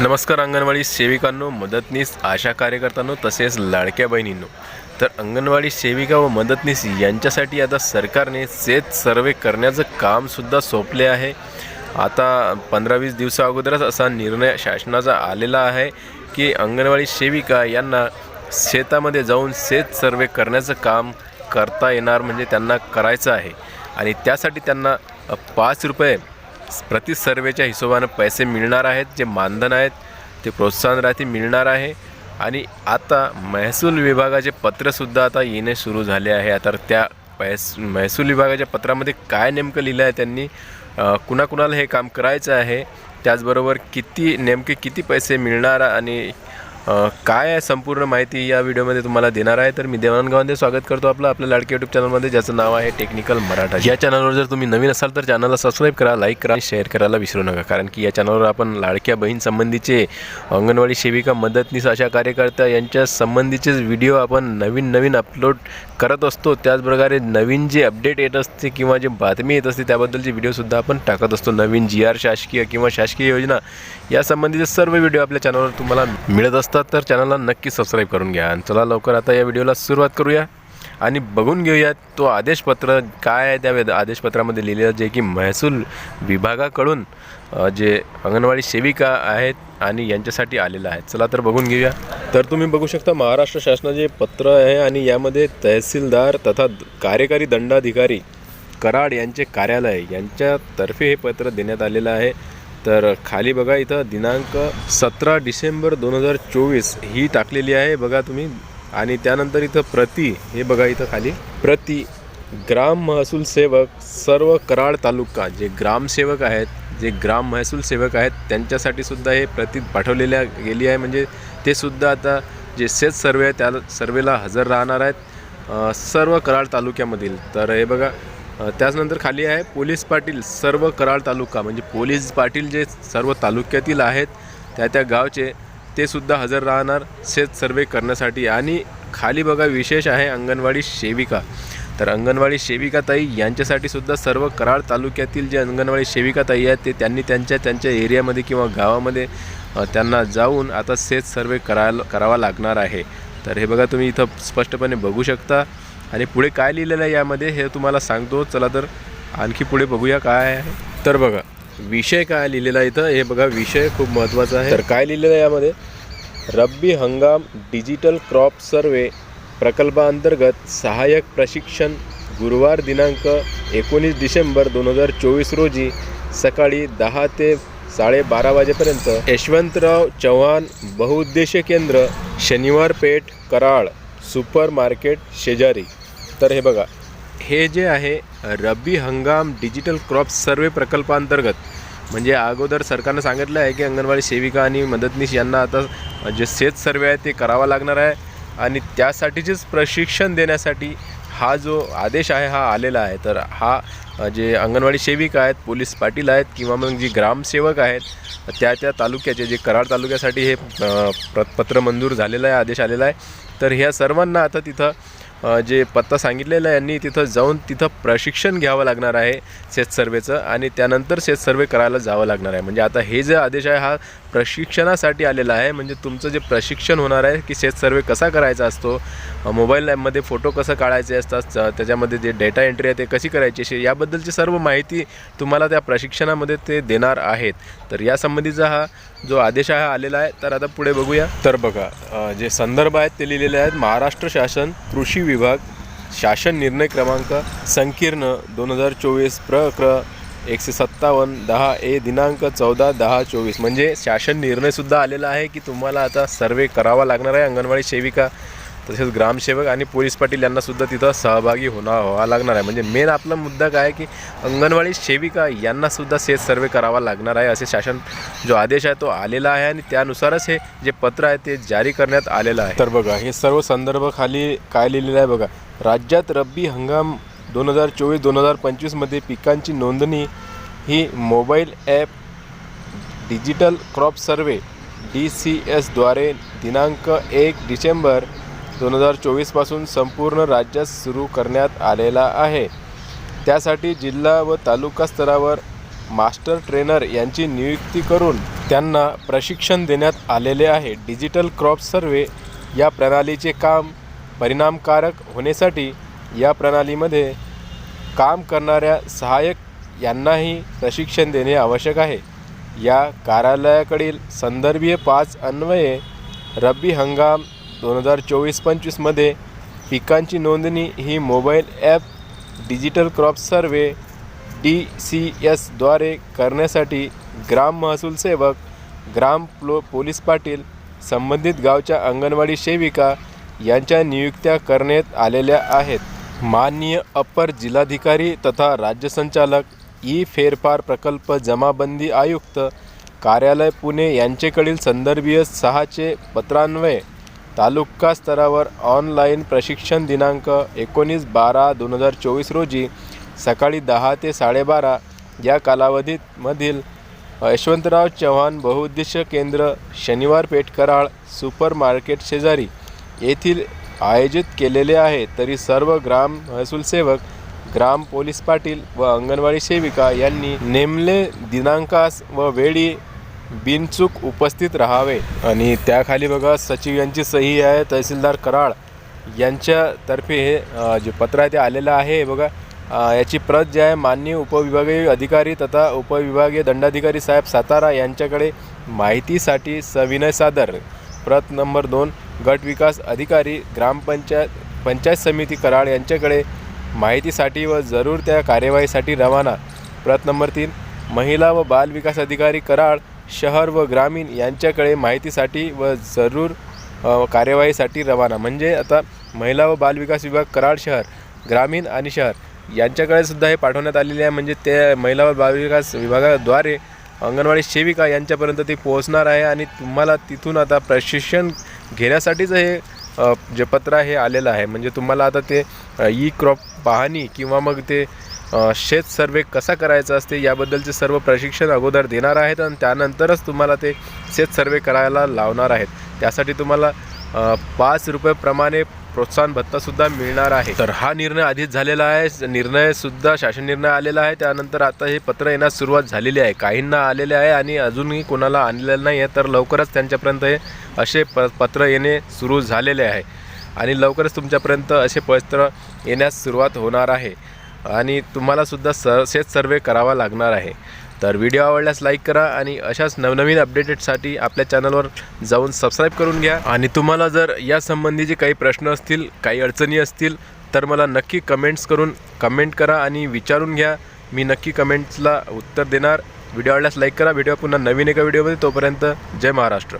नमस्कार अंगणवाडी सेविकांनो मदतनीस आशा कार्यकर्त्यांनो तसेच लाडक्या बहिणींनो. तर अंगणवाडी सेविका व मदतनीस यांच्यासाठी आता सरकारने सेत सर्वे करण्याचं कामसुद्धा सोपले आहे. आता पंधरा वीस दिवसा अगोदरच असा निर्णय शासनाचा आलेला आहे की अंगणवाडी सेविका यांना शेतामध्ये जाऊन शेत सर्वे करण्याचं काम करता येणार म्हणजे त्यांना करायचं आहे. आणि त्यासाठी त्यांना पाच रुपये प्रति सर्वेच्या हिशोबानं पैसे मिळणार आहेत जे मानधन आहेत ते प्रोत्साहन राहते मिळणार आहे. आणि आता महसूल विभागाचे पत्रसुद्धा आता येणे सुरू झाले आहे. आता त्या पैस महसूल विभागाच्या पत्रामध्ये काय नेमकं लिहिलं आहे त्यांनी कुणाकुणाला हे काम करायचं आहे? त्याचबरोबर किती नेमके किती पैसे मिळणार आणि काय आहे संपूर्ण माहिती या व्हिडिओमध्ये तुम्हाला देणार आहे? तर मी देवानंद गावांदे स्वागत करतो आपलं आपल्या लाडके यूट्यूब चॅनलमध्ये ज्याचं नाव आहे टेक्निकल मराठा या चॅनलवर जर तुम्ही नवीन असाल तर चॅनलला सबस्क्राईब करा लाईक करा आणि शेअर करायला विसरू नका. कारण की या चॅनलवर आपण लाडक्या बहीण संबंधीचे अंगणवाडी सेविका मदतनीस अशा कार्यकर्त्या यांच्या संबंधीचेच व्हिडिओ आपण नवीन नवीन अपलोड करत असतो. त्याचप्रकारे नवीन जे अपडेट येत असते किंवा जे बातमी येत असते त्याबद्दलचे व्हिडिओसुद्धा आपण टाकत असतो. नवीन जी आर शासकीय किंवा शासकीय योजना या संबंधीचे सर्व व्हिडिओ आपल्या चॅनलवर तुम्हाला मिळत असतात तर चॅनलला नक्की सबस्क्राईब करून घ्या. आणि चला लवकर आता या व्हिडिओला सुरुवात करूया. आणि बघून घेऊया तो आदेशपत्र काय आहे त्या आदेशपत्रामध्ये लिहिलेलं जे की महसूल विभागाकडून जे अंगणवाडी सेविका आहेत आणि यांच्यासाठी आलेलं आहे. चला तर बघून घेऊया. तर तुम्ही बघू शकता महाराष्ट्र शासनाचे पत्र आहे आणि यामध्ये तहसीलदार तथा कार्यकारी दंडाधिकारी कराड यांचे कार्यालय यांच्यातर्फे हे पत्र देण्यात आलेलं आहे. तर खाली बघा इथं दिनांक सतरा डिसेंबर दोन हजार चोवीस ही टाकलेली आहे बघा तुम्ही. आणि त्यानंतर इथं प्रति हे बघा इथं खाली. प्रति ग्राम महसूल सेवक सर्व कराड तालुका जे ग्रामसेवक आहेत जे ग्राम महसूल सेवक आहेत त्यांच्यासाठी सुद्धा हे प्रति पाठवलेल्या गेली आहे. म्हणजे ते सुद्धा आता जे शेत सर्वे आहे त्या सर्वेला हजर राहणार आहेत. सर्व कराड तालुक्यामधील. तर हे बघा त्याचनंतर खाली आहे पोलीस पाटील सर्व कराड तालुका म्हणजे पोलीस पाटील जे सर्व तालुक्यातील आहेत त्या त्या गावचे ते सुद्धा हजर राहणार शेत सर्वे करण्यासाठी. आणि खाली बघा विशेष आहे अंगणवाडी सेविका. तर अंगणवाडी सेविकाताई यांच्यासाठी सुद्धा सर्व कराड तालुक्यातील जे अंगणवाडी सेविकाताई आहेत ते त्यांनी त्यांच्या त्यांच्या एरियामध्ये किंवा गावामध्ये त्यांना जाऊन आता शेत सर्वे करायला करावा लागणार आहे. तर हे बघा तुम्ही इथं स्पष्टपणे बघू शकता. आणि पुढे काय लिहिलेलं आहे यामध्ये हे तुम्हाला सांगतो. चला तर आणखी पुढे बघूया काय आहे. तर बघा विषय काय लिहिलेला आहे इथं? हे बघा विषय खूप महत्त्वाचा आहे. तर काय लिहिलेलं आहे यामध्ये? रब्बी हंगाम डिजिटल क्रॉप सर्वे प्रकल्पाअंतर्गत सहाय्यक प्रशिक्षण गुरुवार दिनांक एकोणीस डिसेंबर दोन हजार चोवीस रोजी सकाळी दहा ते साडेबारा वाजेपर्यंत यशवंतराव चव्हाण बहुउद्देशीय केंद्र शनिवार पेठ कराड सुपर मार्केट शेजारी. तर हे बघा. हे जे आहे रब्बी हंगाम डिजिटल क्रॉप सर्वे प्रकल्पांतर्गत. म्हणजे अगोदर सरकारनं सांगितलं आहे की अंगणवाडी सेविका आणि मदतनीस यांना आता जे शेत सर्वे आहे ते करावा लागणार आहे आणि त्यासाठीचेच प्रशिक्षण देण्यासाठी हा जो आदेश आहे हा आलेला आहे. तर हा जे अंगणवाडी सेविका आहेत पोलीस पाटील आहेत किंवा मग जी ग्रामसेवक आहेत त्या त्या तालुक्याचे जे कराड तालुक्यासाठी हे प्र पत्र मंजूर झालेलं आहे आदेश आलेला आहे. तर ह्या सर्वांना आता तिथं जे पत्ता सांगितलेला आहे यांनी तिथं जाऊन तिथं प्रशिक्षण घ्यावं लागणार आहे शेत सर्वेचं आणि त्यानंतर शेत सर्वे करायला जावं लागणार आहे. म्हणजे आता हे जे आदेश आहे हा प्रशिक्षणासाठी आलेला आहे. म्हणजे तुमचं जे प्रशिक्षण होणार आहे की शेत सर्वे कसा करायचा असतो मोबाईल ॲपमध्ये फोटो कसं काढायचे असतात त्याच्यामध्ये जे डेटा एंट्री आहे ते कशी करायची अशी याबद्दलची सर्व माहिती तुम्हाला त्या प्रशिक्षणामध्ये ते देणार आहेत. तर यासंबंधीचा हा जो आदेश हा आलेला आहे तर आता पुढे बघूया. तर बघा जे संदर्भ आहेत ते लिहिलेले आहेत महाराष्ट्र शासन कृषी विभाग शासन निर्णय क्रमांक संकीर्ण दोन हजार चोवीस प्रक्र. एकशे सत्तावन्न दहा ए दिनांक चौदा दहा चोवीस. म्हणजे शासन निर्णयसुद्धा आलेला आहे की तुम्हाला आता सर्वे करावा लागणार आहे अंगणवाडी सेविका तसेच ग्रामसेवक आणि पोलीस पाटील यांनासुद्धा तिथं सहभागी होणार व्हावा लागणार आहे. म्हणजे मेन आपला मुद्दा काय की अंगणवाडी सेविका यांनासुद्धा सेज सर्वे करावा लागणार आहे असे शासन जो आदेश आहे तो आलेला आहे आणि त्यानुसारच हे जे पत्र आहे ते जारी करण्यात आलेलं आहे. तर बघा हे सर्व संदर्भ खाली काय लिहिलेलं आहे बघा. राज्यात रब्बी हंगाम दोन हजार चोवीस दोन हजार पंचवीसमध्ये पिकांची नोंदणी ही mobile app digital crop survey D C एसद्वारे दिनांक एक डिसेंबर दोन हजार चोवीसपासून संपूर्ण राज्यात सुरू करण्यात आलेला आहे. त्यासाठी जिल्हा व तालुका स्तरावर मास्टर ट्रेनर यांची नियुक्ती करून त्यांना प्रशिक्षण देण्यात आलेले आहे. डिजिटल क्रॉप सर्वे या प्रणालीचे काम परिणामकारक होण्यासाठी या प्रणालीमध्ये काम करणाऱ्या सहाय्यक यांनाही प्रशिक्षण देणे आवश्यक आहे. या कार्यालयाकडील संदर्भीय पाच अन्वये रब्बी हंगाम दोन हजार चोवीस पंचवीसमध्ये पिकांची नोंदणी ही mobile app digital crop survey D C एसद्वारे करण्यासाठी ग्राम महसूल सेवक ग्राम प्लो पोलीस पाटील संबंधित गावच्या अंगणवाडी सेविका यांच्या नियुक्त्या करण्यात आलेल्या आहेत. माननीय अप्पर जिल्हाधिकारी तथा राज्य संचालक ई फेरफार प्रकल्प जमाबंदी आयुक्त कार्यालय पुणे यांचेकडील संदर्भीय सहाचे पत्रान्वये तालुका स्तरावर ऑनलाईन प्रशिक्षण दिनांक एकोणीस बारा दोन हजार चोवीस रोजी सकाळी दहा ते साडेबारा या कालावधीत मधील यशवंतराव चव्हाण बहुउद्देशीय केंद्र शनिवार पेठ कराळ सुपर मार्केट शेजारी येथील आयोजित केलेले आहे. तरी सर्व ग्राम महसूल सेवक ग्राम पोलीस पाटील व अंगणवाडी सेविका यांनी नेमले दिनांकास व वेळी बिनचूक उपस्थित राहावे. आणि त्याखाली बघा सचिव यांची सही आहे तहसीलदार कराळ यांच्यातर्फे हे जे पत्र आहे ते आलेलं आहे. बघा याची प्रत जी आहे माननीय उपविभागीय अधिकारी तथा उपविभागीय दंडाधिकारी साहेब सातारा यांच्याकडे माहितीसाठी सविनय सादर. प्रत नंबर दोन गट विकास अधिकारी ग्रामपंचायत पंचायत समिती कराड यांच्याकडे माहितीसाठी व जरूर त्या कार्यवाहीसाठी रवाना. प्रत नंबर तीन महिला व बाल विकास अधिकारी कराड शहर व ग्रामीण यांच्याकडे माहितीसाठी व जरूर कार्यवाहीसाठी रवाना. म्हणजे आता महिला व बालविकास विभाग कराड शहर ग्रामीण आणि शहर यांच्याकडे सुद्धा हे पाठवण्यात आलेले आहे. म्हणजे ते महिला व बालविकास विभागाद्वारे अंगणवाडी सेविका यांच्यापर्यंत ती पोहोचणार आहे आणि तुम्हाला तिथून आता प्रशिक्षण घेण्यासाठीच हे जे पत्र आहे हे आलेलं आहे. म्हणजे तुम्हाला आता ते ई क्रॉप पाहणी किंवा मग ते शेत सर्वे कसा करायचा असते याबद्दलचे सर्व प्रशिक्षण अगोदर देणार आहेत आणि त्यानंतरच तुम्हाला ते शेत सर्वे करायला लावणार आहेत. त्यासाठी तुम्हाला पाच रुपयेप्रमाणे प्रोत्साहन भत्तासुद्धा मिळणार आहे. तर हा निर्णय आधीच झालेला आहे. निर्णयसुद्धा शासन निर्णय आलेला आहे. त्यानंतर आता हे पत्र येण्यास सुरुवात झालेली आहे. काहींना आलेले आहे आणि अजूनही कोणाला आणलेलं नाही आहे. तर लवकरच त्यांच्यापर्यंत हे असे प पत्र येणे सुरू झालेले आहे. आणि लवकरच तुमच्यापर्यंत असे पत्र येण्यास सुरुवात होणार आहे. आणि तुम्हालासुद्धा स सेच सर्वे करावा लागणार आहे. तर व्हिडिओ आवडल्यास लाईक करा आणि अशाच नवनवीन अपडेटेडसाठी आपल्या चॅनलवर जाऊन सबस्क्राईब करून घ्या. आणि तुम्हाला जर या संबंधीचे काही प्रश्न असतील काही अडचणी असतील तर मला नक्की कमेंट्स करून कमेंट करा आणि विचारून घ्या. मी नक्की कमेंट्सला उत्तर देणार. व्हिडिओ आवडल्यास लाईक करा. व्हिडिओ पुन्हा नवीन एका व्हिडिओमध्ये तोपर्यंत जय महाराष्ट्र.